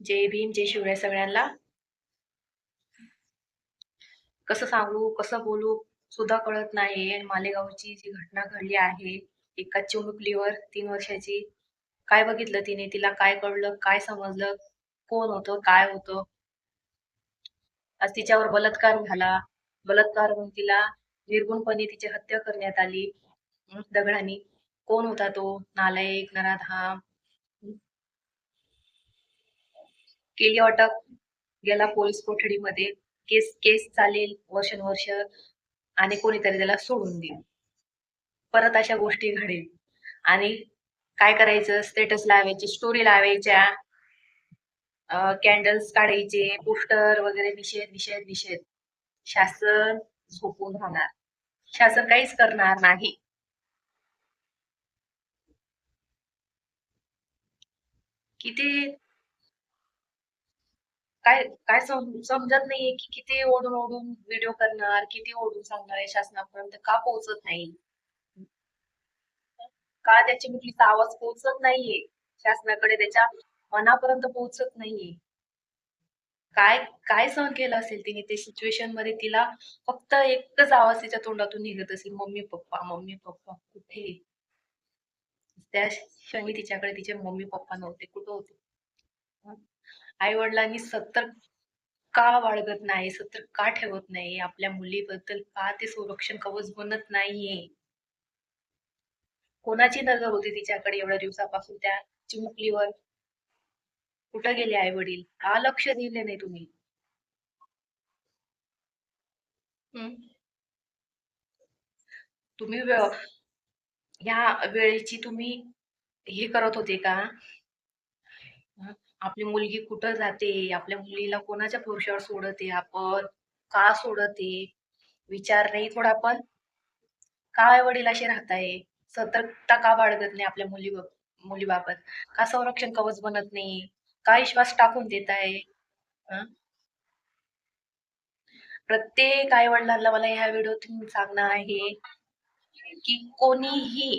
जय भीम जय शिवराय सगळ्यांना. कसं सांगू कसं बोलू सुद्धा कळत नाही मालेगावची जी घटना घडली आहे एका चिमुकलीवर तीन वर्षाची काय बघितलं तिने? तिला काय कळलं काय समजलं? कोण होतं? काय होतं? आज तिच्यावर बलात्कार झाला. बलात्कार होऊन तिला निर्गुणपणे तिची हत्या करण्यात आली. हं, दगडाने. कोण होता तो? नालायक नराधाम हं, केली अटक. गेला पोलीस कोठडीमध्ये केस केस चालेल वर्षानुवर्ष आणि कोणीतरी त्याला सोडून देईल. परत अशा गोष्टी घडेल. आणि काय करायचं? स्टेटस लावायचे स्टोरी लावायच्या. कॅन्डल्स काढायचे पोस्टर वगैरे निषेध निषेध निषेध. शासन झोपून राहणार. शासन काहीच करणार नाही. किती काय काय समजत नाहीये की किती ओढून ओढून व्हिडिओ करणार किती ओढून सांगणार आहे शासनापर्यंत का पोहोचत नाही? का त्याची कुठलीच आवाज पोहोचत नाहीये? शासनाकडे त्याच्या मनापर्यंत पोहोचत नाहीये. काय काय सहन केलं असेल तिने ते सिच्युएशनमध्ये? तिला फक्त एकच आवाज तिच्या तोंडातून निघत असेल मम्मी पप्पा मम्मी पप्पा कुठे? त्या क्षणी तिच्याकडे तिचे मम्मी पप्पा नव्हते कुठं होते? आई वडिलांनी सतर्क का बाळगत नाही सतर्क का ठेवत नाही आपल्या मुलीबद्दल का ते संरक्षण कवच बनत नाहीये? कोणाची नजर होती तिच्याकडे एवढ्या दिवसापासून? त्या चिमुकलीवर कुठं गेले आई वडील का लक्ष दिले नाही तुम्ही? तुम्ही ह्या वेळेची तुम्ही हे करत होते का? आपली मुलगी कुठं जाते? आपल्या मुलीला कोणाच्या पुरुषावर सोडते? आपण का सोडते? विचार नाही थोडा पण. काय आई वडील असे राहताय? सतर्कता का बाळगत नाही आपल्या मुली मुलीबाबत? का संरक्षण कवच बनत नाही? का विश्वास टाकून देत आहे प्रत्येक आई वडिलांना मला ह्या व्हिडिओतून सांगणं आहे की कोणीही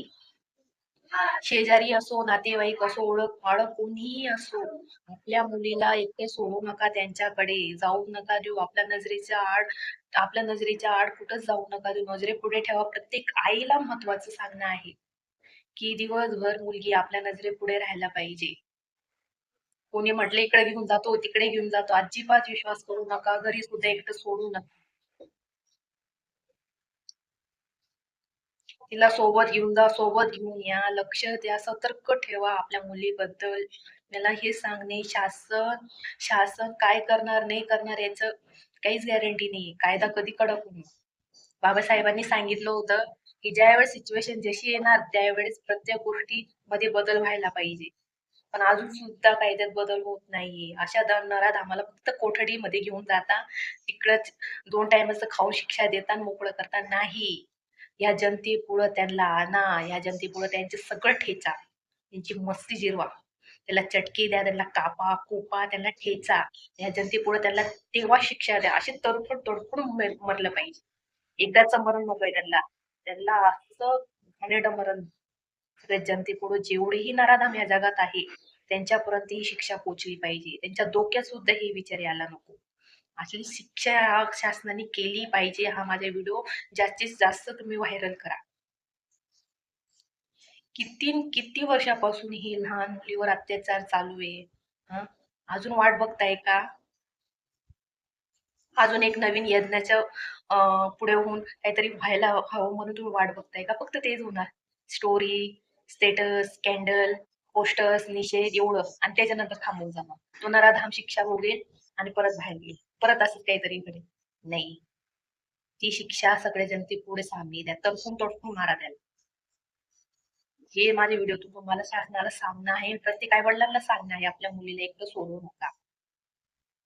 शेजारी असो नातेवाईक असो ओळख पाळख कोणीही असो आपल्या मुलीला एकटे सोडू नका त्यांच्याकडे जाऊ नका देऊ. आपल्या नजरेच्या आड आपल्या नजरेच्या आड कुठंच जाऊ नका देऊ. नजरे पुढे ठेवा. प्रत्येक आईला महत्वाचं सांगणं आहे की दिवसभर मुलगी आपल्या नजरे पुढे राहायला पाहिजे. कोणी म्हटलं इकडे घेऊन जातो तिकडे घेऊन जातो. अजिबात विश्वास करू नका. घरी सुद्धा एकटं सोडू नका. तिला सोबत घेऊन जा सोबत घेऊन या लक्ष द्या सतर्क ठेवा आपल्या मुलीबद्दल. मला हे सांगणे शासन शासन काय करणार नाही करणार याचं काहीच गॅरंटी नाही कायदा कधी कडक होईल? बाबासाहेबांनी सांगितलं होतं की ज्यावेळेस सिच्युएशन जशी येणार त्यावेळेस प्रत्येक गोष्टी मध्ये बदल व्हायला पाहिजे. पण अजून सुद्धा कायद्यात बदल होत नाहीये. अशा नराध आम्हाला फक्त कोठडीमध्ये घेऊन जाता तिकडच दोन टायमाचं खाऊन शिक्षा देता मोकळं करता नाही. या जनतेपुढं त्यांना आणा या जनतेपुढं त्यांचे सगळं ठेचा. त्यांची मस्ती जिरवा. त्याला चटके द्या त्यांना कापा कोपा त्यांना ठेचा. या जनतेपुढं त्यांना तेव्हा शिक्षा द्या. असे तडफड तडफड मरलं पाहिजे. एकदाच मरण नकोय त्यांना. त्यांना असं घाणेड मरण. सगळ्या जनतेपुढं जेवढेही नराधाम या जगात आहे त्यांच्यापर्यंत ही शिक्षा पोचली पाहिजे. त्यांच्या डोक्यात सुद्धा हे विचार यायला नको. अशी शिक्षा शासनाने केली पाहिजे. हा माझा व्हिडिओ जास्तीत जास्त तुम्ही व्हायरल करा. किती किती वर्षापासून ही लहान मुलीवर अत्याचार चालू आहे? अजून वाट बघताय का? अजून एक नवीन यज्ञाच्या पुढे होऊन काहीतरी व्हायला हवं म्हणून तुम्ही वाट बघताय का? फक्त तेच होणार. स्टोरी स्टेटस कॅन्डल पोस्टर्स निषेध एवढं. आणि त्याच्यानंतर थांबून जाणार. तो नराधाम शिक्षा भोगेल आणि परत बाहेर येईल. परत असंच काहीतरी घडेल. नाही. ती शिक्षा सगळ्या जनते पुढे सामने द्या तरफून तडफून मारा त्याला हे माझे व्हिडिओ तुम्हाला शासनाला सांगणं आहे. प्रत्येक आई वडिलांना सांगणं आहे. आपल्या मुलीला एकटं सोडू नका.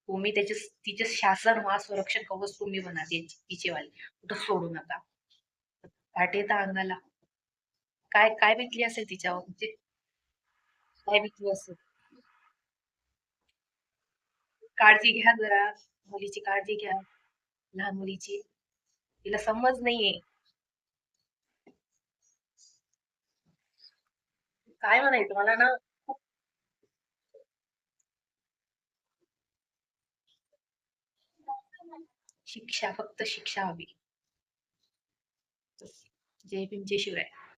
तुम्ही त्याचे तिचे शासन व्हा संरक्षण कवच तुम्ही बना तिचेवाले. कुठं सोडू नका. वाटे तर अंगाला. काय काय विकली असेल तिच्यावर? म्हणजे काय विकली असेल? काळजी घ्या जरा. मुलीची काळजी घ्या. लहान मुलीची. तिला समज नाहीये. काय म्हणायचं? मला ना शिक्षा फक्त शिक्षा हवी. जय भीम शिवराय.